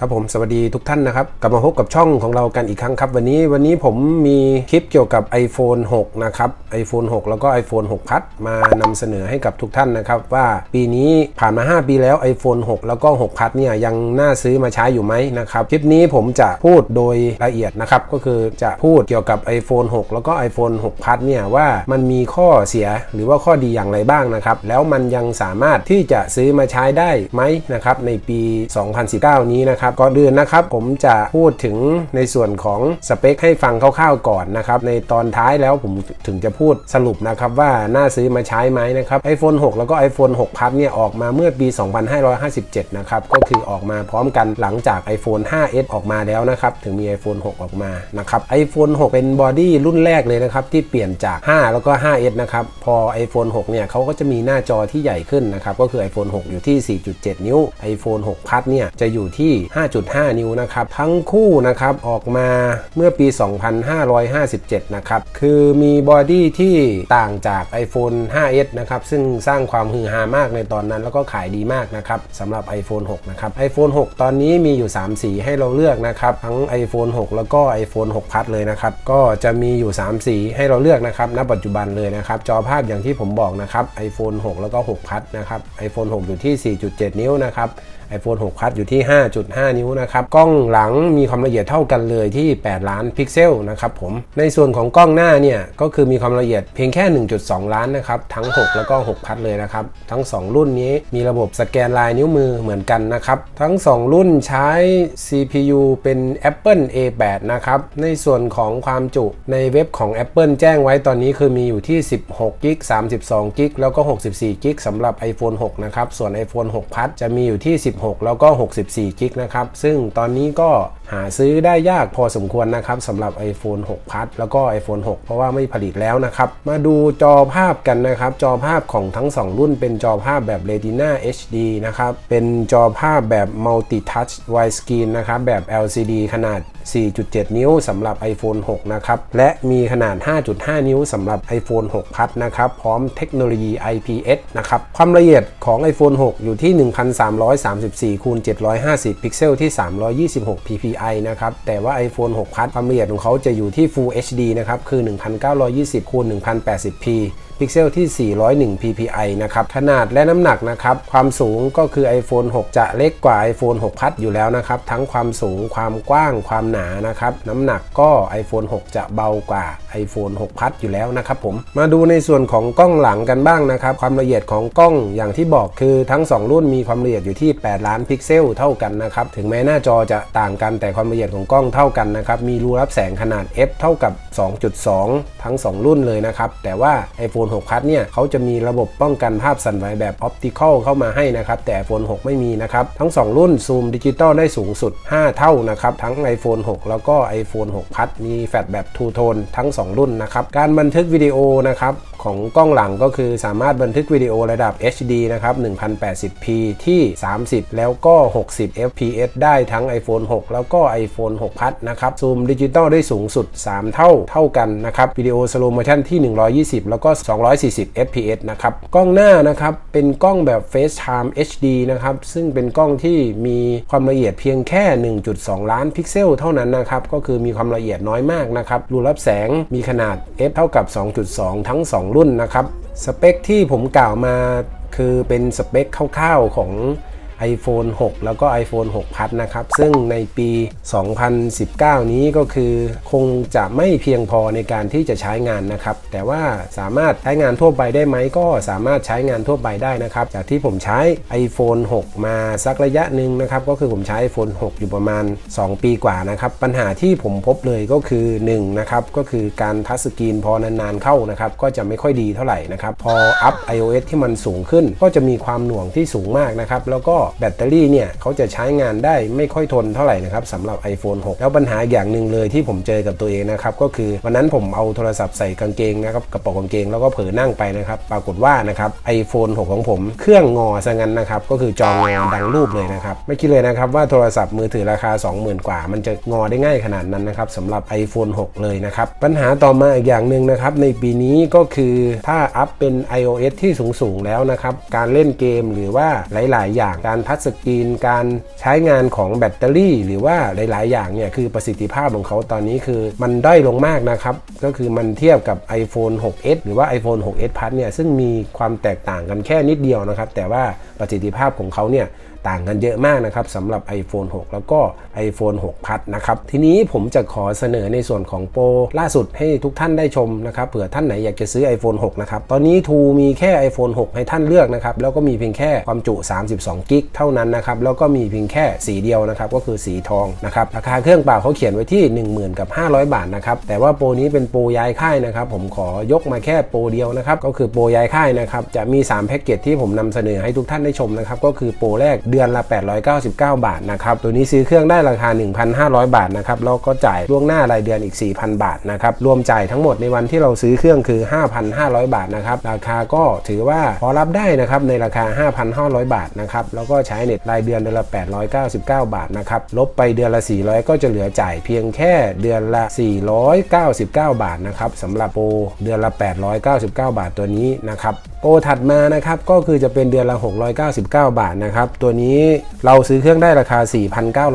ครับผมสวัสดีทุกท่านนะครับ กลับมาพบกับช่องของเรากันอีกครั้งครับ วันนี้วันนี้ผมมีคลิปเกี่ยวกับ iPhone 6 นะครับ iPhone 6 แล้วก็ iPhone 6พัดมานำเสนอให้กับทุกท่านนะครับ ว่าปีนี้ผ่านมา 5 ปีแล้ว iPhone 6 แล้วก็6พัดเนี่ยยังน่าซื้อมาใช้อยู่ไหมนะครับ คลิปนี้ผมจะพูดโดยละเอียดนะครับ ก็คือจะพูดเกี่ยวกับ iPhone 6 แล้วก็ iPhone 6พัดเนี่ยว่ามันมีข้อเสียหรือว่าข้อดีอย่างไรบ้างนะครับแล้วมันยังสามารถที่จะซื้อมาใช้ได้ไหมนะครับในปี 2019 นี้นะครับก่อนอื่นนะครับผมจะพูดถึงในส่วนของสเปคให้ฟังคร่าวๆก่อนนะครับในตอนท้ายแล้วผมถึงจะพูดสรุปนะครับว่าน่าซื้อมาใช้ไหมนะครับ iPhone 6 แล้วก็ iPhone 6พัดเนี่ยออกมาเมื่อปี 2557 นะครับก็คือออกมาพร้อมกันหลังจาก iPhone 5s ออกมาแล้วนะครับถึงมี iPhone 6 ออกมานะครับ iPhone 6 เป็นบอดี้รุ่นแรกเลยนะครับที่เปลี่ยนจาก 5 แล้วก็ 5s นะครับพอ iPhone 6 เนี่ยเขาก็จะมีหน้าจอที่ใหญ่ขึ้นนะครับก็คือ iPhone 6 อยู่ที่ 4.7 นิ้ว iPhone 6พัดเนี่ยจะอยู่ที่5.5 นิ้วนะครับทั้งคู่นะครับออกมาเมื่อปี 2557 นะครับคือมีบอดี้ที่ต่างจาก iPhone 5s นะครับซึ่งสร้างความฮือฮามากในตอนนั้น แล้วก็ขายดีมากนะครับสำหรับ iPhone 6 นะครับ iPhone 6 ตอนนี้มีอยู่ 3 สีให้เราเลือกนะครับทั้ง iPhone 6 แล้วก็ iPhone 6พัดเลยนะครับก็จะมีอยู่ 3 สีให้เราเลือกนะครับณปัจจุบันเลยนะครับจอภาพอย่างที่ผมบอกนะครับ iPhone 6 แล้วก็6พัดนะครับ iPhone 6 อยู่ที่ 4.7 นิ้วนะครับ iPhone 6พัดอยู่ที่ 5.5 นิ้วนะครับ กล้องหลังมีความละเอียดเท่ากันเลยที่ 8 ล้านพิกเซลนะครับผม ในส่วนของกล้องหน้าเนี่ย ก็คือมีความละเอียดเพียงแค่ 1.2 ล้านนะครับ ทั้ง 6 แล้วก็ 6 พัดเลยนะครับ ทั้ง 2 รุ่นนี้มีระบบสแกนลายนิ้วมือเหมือนกันนะครับ ทั้ง 2 รุ่นใช้ CPU เป็น Apple A8 นะครับ ในส่วนของความจุในเว็บของ Apple แจ้งไว้ตอนนี้คือมีอยู่ที่ 16กิก32กิกแล้วก็ 64กิกสำหรับ iPhone 6 นะครับ ส่วน iPhone 6พัดจะมีอยู่ที่16 แล้วก็ 64กิกนะครับ ซึ่งตอนนี้ก็หาซื้อได้ยากพอสมควรนะครับสำหรับ iPhone 6พัดแล้วก็ iPhone 6 เพราะว่าไม่ผลิตแล้วนะครับ มาดูจอภาพกันนะครับ จอภาพของทั้ง 2 รุ่นเป็นจอภาพแบบ Retina HD นะครับ เป็นจอภาพแบบ Multi Touch Widescreen นะครับ แบบ LCD ขนาด 4.7 นิ้วสำหรับ iPhone 6 นะครับ และมีขนาด 5.5 นิ้วสำหรับ iPhone 6พัดนะครับ พร้อมเทคโนโลยี IPS นะครับ ความละเอียดของ iPhone 6 อยู่ที่ 1334คูณ750 พิกเซลที่ 326 ppi นะครับ แต่ว่า iPhone 6พัดความละเอียดของเขาจะอยู่ที่ Full HD นะครับ คือ 1920คูณ 1080p พิกเซลที่ 401 ppi นะครับ ขนาดและน้ำหนักนะครับ ความสูงก็คือ iPhone 6 จะเล็กกว่า iPhone 6 พัดอยู่แล้วนะครับ ทั้งความสูงความกว้างความหนานะครับ น้ำหนักก็ iPhone 6 จะเบากว่า iPhone 6 พัดอยู่แล้วนะครับผม มาดูในส่วนของกล้องหลังกันบ้างนะครับ ความละเอียดของกล้องอย่างที่บอกคือทั้ง 2 รุ่นมีความละเอียดอยู่ที่ 8 ล้านพิกเซลเท่ากันนะครับ ถึงแม้หน้าจอจะต่างกันแต่ความละเอียดของกล้องเท่ากันนะครับ มีรูรับแสงขนาด f เท่ากับ 2.2 ทั้ง 2 รุ่นเลยนะครับ แต่ว่า iPhone 6พัดเนี่ยเขาจะมีระบบป้องกันภาพสั่นไหวแบบออปติคอลเข้ามาให้นะครับ แต่ iPhone 6 ไม่มีนะครับ ทั้ง 2 รุ่นซูมดิจิตอลได้สูงสุด 5 เท่านะครับ ทั้ง iPhone 6 แล้วก็ iPhone 6พัดมีแฟลชแบบทูโทนทั้ง 2 รุ่นนะครับ การบันทึกวิดีโอนะครับของกล้องหลังก็คือสามารถบันทึกวิดีโอระดับ HD นะครับ 1080p ที่ 30 แล้วก็ 60 fps ได้ทั้ง iPhone 6 แล้วก็ iPhone 6พัดนะครับ ซูมดิจิตอลได้สูงสุด 3 เท่าเท่ากันนะครับ วิดีโอสโลโมชันที่ 120 แล้วก็ 240 fps นะครับ กล้องหน้านะครับ เป็นกล้องแบบ FaceTime HD นะครับ ซึ่งเป็นกล้องที่มีความละเอียดเพียงแค่ 1.2 ล้านพิกเซลเท่านั้นนะครับ ก็คือมีความละเอียดน้อยมากนะครับ รูรับแสงมีขนาด f เท่ากับ 2.2 ทั้ง 2 รุ่นนะครับ สเปคที่ผมกล่าวมาคือเป็นสเปคคร่าวๆของ iPhone 6 แล้วก็ iPhone 6พัดนะครับ ซึ่งในปี 2019 นี้ก็คือคงจะไม่เพียงพอในการที่จะใช้งานนะครับ แต่ว่าสามารถใช้งานทั่วไปได้ไหมก็สามารถใช้งานทั่วไปได้นะครับ จากที่ผมใช้ iPhone 6 มาสักระยะหนึ่งนะครับ ก็คือผมใช้ iPhone 6 อยู่ประมาณ 2 ปีกว่านะครับ ปัญหาที่ผมพบเลยก็คือ1นะครับก็คือการทัชสกรีนพอนานๆเข้านะครับ ก็จะไม่ค่อยดีเท่าไหร่นะครับ พออัพ iOS ที่มันสูงขึ้น ก็จะมีความหน่วงที่สูงมากนะครับ แล้วก็แบตเตอรี่เนี่ยเขาจะใช้งานได้ไม่ค่อยทนเท่าไหร่นะครับสำหรับ iPhone 6 แล้วปัญหาอย่างหนึ่งเลยที่ผมเจอกับตัวเองนะครับก็คือวันนั้นผมเอาโทรศัพท์ใส่กางเกงนะครับกระเป๋ากางเกงแล้วก็เผลอนั่งไปนะครับปรากฏว่านะครับ iPhone 6 ของผมเครื่องงอซะงั้นนะครับก็คือจองอดังรูปเลยนะครับไม่คิดเลยนะครับว่าโทรศัพท์มือถือราคา 20,000 กว่า มันจะงอได้ง่ายขนาดนั้นนะครับสำหรับ iPhone 6 เลยนะครับปัญหาต่อมาอีกอย่างหนึ่งนะครับในปีนี้ก็คือถ้าอัพเป็น iOS ที่สูงๆแล้วนะครับการเล่นเกมหรือว่าหลาย ๆ อย่างการการทัชสกรีน การใช้งานของแบตเตอรี่ หรือว่าหลาย ๆ อย่างเนี่ยคือประสิทธิภาพของเขาตอนนี้คือมันด้อยลงมากนะครับ ก็คือมันเทียบกับ iPhone 6s หรือว่า iPhone 6s Plus เนี่ยซึ่งมีความแตกต่างกันแค่นิดเดียวนะครับ แต่ว่าประสิทธิภาพของเขาเนี่ยต่างกันเยอะมากนะครับสำหรับ iPhone 6 แล้วก็ iPhone 6 Plus นะครับทีนี้ผมจะขอเสนอในส่วนของโปรล่าสุดให้ทุกท่านได้ชมนะครับเผื่อท่านไหนอยากจะซื้อ iPhone 6 นะครับ ตอนนี้ทูมีแค่ iPhone 6 ให้ท่านเลือกนะครับ แล้วก็มีเพียงแค่ความจุ 32 กิกเท่านั้นนะครับ แล้วก็มีเพียงแค่สีเดียวนะครับ ก็คือสีทองนะครับ ราคาเครื่องเปล่าเขาเขียนไว้ที่ 10,000กับ500 บาทนะครับ แต่ว่าโปรนี้เป็นโปรย้ายค่ายนะครับ ผมขอยกมาแค่โปรเดียวนะครับ ก็คือโปรย้ายค่ายนะครับ จะมี 3 แพ็กเกจที่ผมนำเสนอให้ทุกท่านได้ชมนะครับ ก็คือโปรแรกเดือนละ 899 บาทนะครับตัวนี้ซื้อเครื่องได้ราคา 1,500 บาทนะครับแล้วก็จ่ายล่วงหน้ารายเดือนอีก 4,000 บาทนะครับรวมจ่ายทั้งหมดในวันที่เราซื้อเครื่องคือ 5,500 บาทนะครับราคาก็ถือว่าพอรับได้นะครับในราคา 5,500 บาทนะครับแล้วก็ใช้เน็ตรายเดือนเดือนละ 899 บาทนะครับลบไปเดือนละ 400 ก็จะเหลือจ่ายเพียงแค่เดือนละ 499 บาทนะครับสำหรับโปรเดือนละ 899 บาทตัวนี้นะครับโปรถัดมานะครับก็คือจะเป็นเดือนละ 699 บาทนะครับตัวนี้เราซื้อเครื่องได้ราคา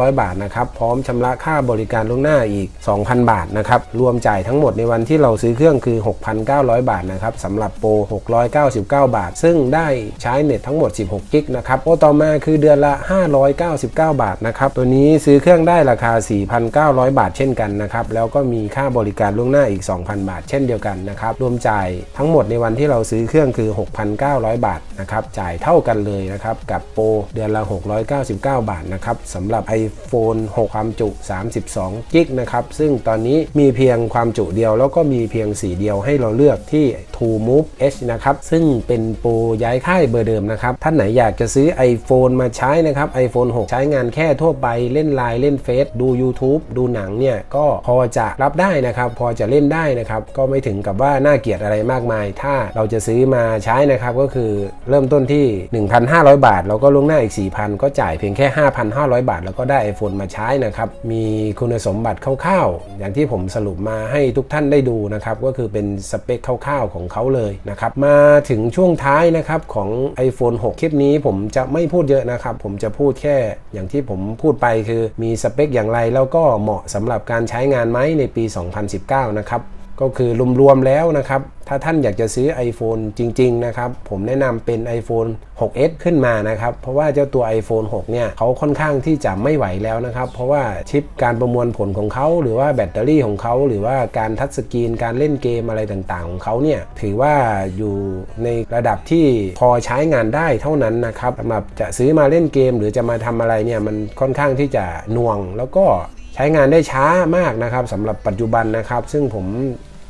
4,900 บาทนะครับ พร้อมชำระค่าบริการล่วงหน้าอีก 2,000 บาทนะครับ รวมจ่ายทั้งหมดในวันที่เราซื้อเครื่องคือ 6,900 บาทนะครับสำหรับโปร 699 บาท ซึ่งได้ใช้เน็ตทั้งหมด 16 กิกนะครับโปรต่อมาคือเดือนละ 599 บาทนะครับ ตัวนี้ซื้อเครื่องได้ราคา 4,900 บาทเช่นกันนะครับ แล้วก็มีค่าบริการล่วงหน้าอีก 2,000 บาทเช่นเดียวกันนะครับ รวมจ่ายทั้งหมดในวันที่เราซื้อเครื่องคือ 6,900 บาทนะครับ จ่ายเท่ากันเลยนะครับ กับโปรเดือนละ 699 บาทนะครับสำหรับ iPhone 6 ความจุ 32 กิกนะครับ ซึ่งตอนนี้มีเพียงความจุเดียวแล้วก็มีเพียงสีเดียวให้เราเลือกที่ True Move H นะครับ ซึ่งเป็นโปรย้ายค่ายเบอร์เดิมนะครับ ท่านไหนอยากจะซื้อ iPhone มาใช้นะครับ iPhone 6 ใช้งานแค่ทั่วไปเล่นไลน์เล่นเฟซดู YouTube ดูหนังเนี่ย ก็พอจะรับได้นะครับ พอจะเล่นได้นะครับ ก็ไม่ถึงกับว่าน่าเกียดอะไรมากมาย ถ้าเราจะซื้อมาใช้นะครับก็คือเริ่มต้นที่ 1,500 บาท แล้วก็ล่วงหน้าอีก4,000 ก็จ่ายเพียงแค่ 5,500 บาท แล้วก็ได้ iPhone มาใช้นะครับ มีคุณสมบัติคร่าวๆ อย่างที่ผมสรุปมาให้ทุกท่านได้ดูนะครับ ก็คือเป็นสเปคคร่าวๆของเขาเลยนะครับ มาถึงช่วงท้ายนะครับของ iPhone 6 คลิปนี้ผมจะไม่พูดเยอะนะครับ ผมจะพูดแค่อย่างที่ผมพูดไปคือมีสเปคอย่างไรแล้วก็เหมาะสำหรับการใช้งานไหมในปี 2019 นะครับ ก็คือรวมๆแล้วนะครับ ถ้าท่านอยากจะซื้อ iPhone จริง ๆ นะครับ ผมแนะนำเป็น iPhone 6s ขึ้นมานะครับ เพราะว่าเจ้าตัว iPhone 6 เนี่ยเขาค่อนข้างที่จะไม่ไหวแล้วนะครับ เพราะว่าชิปการประมวลผลของเขา หรือว่าแบตเตอรี่ของเขา หรือว่าการทัชสกรีน การเล่นเกมอะไรต่างๆ ของเขาเนี่ย ถือว่าอยู่ในระดับที่พอใช้งานได้เท่านั้นนะครับสำหรับจะซื้อมาเล่นเกม หรือจะมาทำอะไรเนี่ยมันค่อนข้างที่จะหน่วงแล้วก็ใช้งานได้ช้ามากนะครับสำหรับปัจจุบันนะครับ ซึ่งผม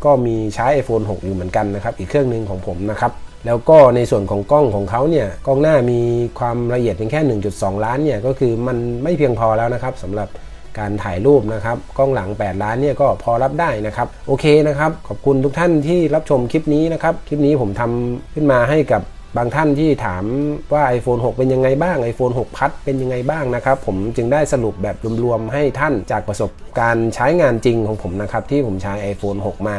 ก็มีใช้ iPhone 6 อยู่เหมือนกันนะครับ อีกเครื่องหนึ่งของผมนะครับแล้วก็ในส่วนของกล้องของเขาเนี่ยกล้องหน้ามีความละเอียดเพียงแค่ 1.2 ล้านเนี่ยก็คือมันไม่เพียงพอแล้วนะครับสำหรับการถ่ายรูปนะครับกล้องหลัง 8 ล้านเนี่ยก็พอรับได้นะครับโอเคนะครับขอบคุณทุกท่านที่รับชมคลิปนี้นะครับคลิปนี้ผมทำขึ้นมาให้กับ บางท่านที่ถามว่า iPhone 6 เป็นยังไงบ้าง iPhone 6 พัดเป็นยังไงบ้างนะครับ ผมจึงได้สรุปแบบรวมๆให้ท่านจากประสบการณ์ใช้งานจริงของผมนะครับที่ผมใช้ iPhone 6 มา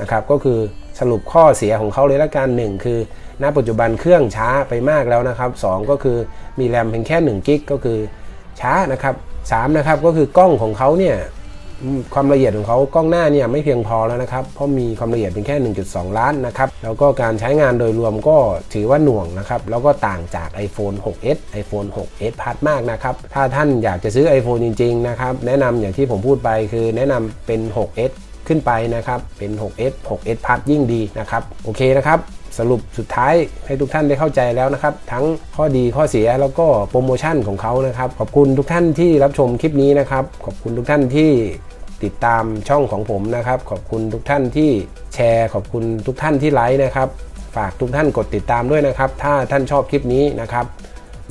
นะครับก็คือสรุปข้อเสียของเขาเลยละกันหนึ่งคือ ณ ปัจจุบันเครื่องช้าไปมากแล้วนะครับ 2 ก็คือมีแรมเพียงแค่1กิกก็คือช้านะครับ3นะครับก็คือกล้องของเขาเนี่ย ความละเอียดของเขากล้องหน้าเนี่ยไม่เพียงพอแล้วนะครับ เพราะมีความละเอียดเพียงแค่ 1.2 ล้านนะครับ แล้วก็การใช้งานโดยรวมก็ถือว่าหน่วงนะครับ แล้วก็ต่างจาก iPhone 6s iPhone 6s Plus มากนะครับ ถ้าท่านอยากจะซื้อ iPhone จริงๆนะครับ แนะนำอย่างที่ผมพูดไปคือแนะนำเป็น 6s ขึ้นไปนะครับ เป็น 6S 6S Plus ยิ่งดีนะครับ โอเคนะครับ สรุปสุดท้ายให้ทุกท่านได้เข้าใจแล้วนะครับ ทั้งข้อดีข้อเสียแล้วก็โปรโมชั่นของเขานะครับ ขอบคุณทุกท่านที่รับชมคลิปนี้นะครับ ขอบคุณทุกท่านที่ติดตามช่องของผมนะครับ ขอบคุณทุกท่านที่แชร์ ขอบคุณทุกท่านที่ไลค์นะครับ ฝากทุกท่านกดติดตามด้วยนะครับ ถ้าท่านชอบคลิปนี้นะครับ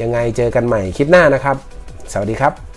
ยังไงเจอกันใหม่คลิปหน้านะครับ สวัสดีครับ